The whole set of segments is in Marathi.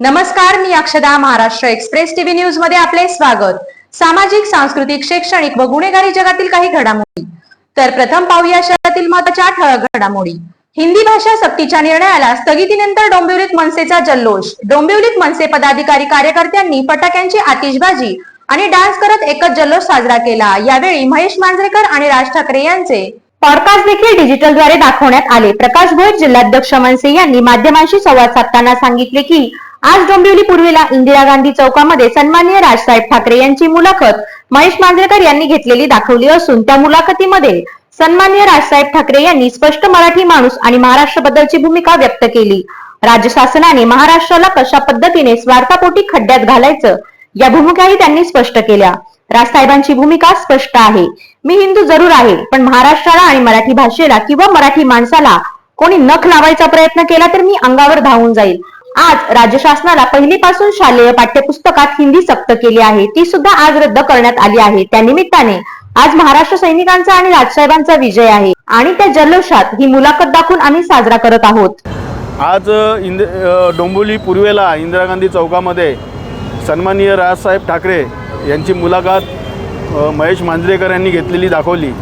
नमस्कार मी अक्षदा महाराष्ट्र एक्सप्रेस टीव्ही न्यूजमध्ये आपले स्वागत. सामाजिक सांस्कृतिक शैक्षणिक व गुन्हेगारी जगातील काही घडामोडी. तर प्रथम पाहूया शहरातील महत्त्वाच्या ठळक घडामोडी. हिंदी भाषा सक्तीच्या निर्णयाला स्थगितीनंतर डोंबिवलीत मनसेचा जल्लोष. डोंबिवलीत मनसे पदाधिकारी कार्यकर्त्यांनी फटाक्यांची आतिषबाजी आणि डान्स करत एकच जल्लोष साजरा केला. यावेळी महेश मांजरेकर आणि राज ठाकरे यांचे पॉडकास्ट देखील डिजिटलद्वारे दाखवण्यात आले. प्रकाश भोईर जिल्हाध्यक्ष मनसे यांनी माध्यमांशी संवाद साधताना सांगितले की आज डोंबिवली पूर्वेला इंदिरा गांधी चौकामध्ये सन्माननीय राजसाहेब ठाकरे यांची मुलाखत महेश मांजरेकर यांनी घेतलेली दाखवली असून त्या मुलाखतीमध्ये सन्माननीय राजसाहेब ठाकरे यांनी स्पष्ट मराठी माणूस आणि महाराष्ट्राबद्दलची भूमिका व्यक्त केली. राज्य शासनाने महाराष्ट्राला कशा पद्धतीने स्वार्थापोटी खड्ड्यात घालायचं या भूमिकाही त्यांनी स्पष्ट केल्या. राजसाहेबांची भूमिका स्पष्ट आहे. मी हिंदू जरूर आहे पण महाराष्ट्राला आणि मराठी भाषेला किंवा मराठी माणसाला कोणी नख लावायचा प्रयत्न केला तर मी अंगावर धावून जाईल. आज राज्य शासनाला पहिलीपासून शालेय पाठ्यपुस्तकात हिंदी सक्त केली आहे. ती सुद्धा आज रद्द करण्यात आली आहे. त्या निमित्ताने आज महाराष्ट्र सैनिकांचा आणि राजसाहेबांचा विजय आहे आणि त्या जल्लोषात ही मुलाखत दाखवून आम्ही साजरा करत आहोत. आज इंद डोंबोली पूर्वेला इंदिरा गांधी चौकामध्ये सन्माननीय राजसाहेब ठाकरे यांची मुलाखत महेश मांजरेकर यांनी घेतलेली दाखवली.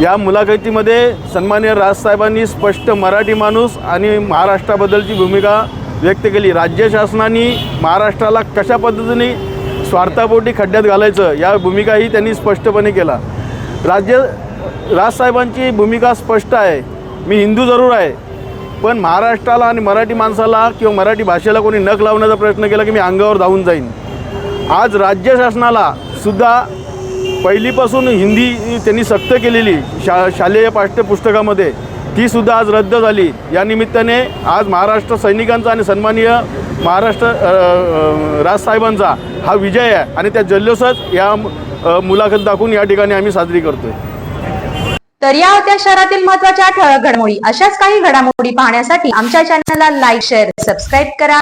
या मुलाखतीमध्ये सन्माननीय राजसाहेबांनी स्पष्ट मराठी माणूस आणि महाराष्ट्राबद्दलची भूमिका व्यक्त केली. राज्य शासनाने महाराष्ट्राला कशा पद्धतीने स्वार्थापोटी खड्ड्यात घालायचं या भूमिकाही त्यांनी स्पष्टपणे केला. राज्य राजसाहेबांची भूमिका स्पष्ट आहे. मी हिंदू जरूर आहे. पण महाराष्ट्राला आणि मराठी माणसाला किंवा मराठी भाषेला कोणी नख लावण्याचा प्रयत्न केला की मी अंगावर धावून जाईन. आज राज्य शासनाला सुद्धा पहिलीपासून हिंदी त्यांनी सक्त केलेली शा शालेय पाठ्यपुस्तकामध्ये. ती सुद्धा आज रद्द झाली. या निमित्ताने आज महाराष्ट्र सैनिकांचा आणि सन्माननीय महाराष्ट्र राजसाहेबांचा हा विजय आहे आणि त्या जल्लोषच या मुलाखत दाखवून या ठिकाणी आम्ही साजरी करतोय. तर या होत्या शहरातील महत्त्वाच्या ठळक घडामोडी. अशाच काही घडामोडी पाहण्यासाठी आमच्या चॅनलला लाईक शेअर सबस्क्राईब करा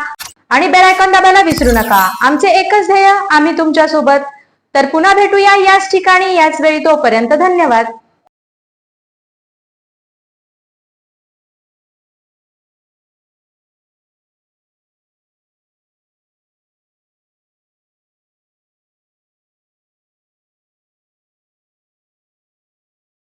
आणि बेल आयकॉन दाबायला विसरू नका. आमचे एकच ध्येय आम्ही तुमच्यासोबत तर पुन्हा भेटूया याच ठिकाणी याच वेळी तोपर्यंत धन्यवाद.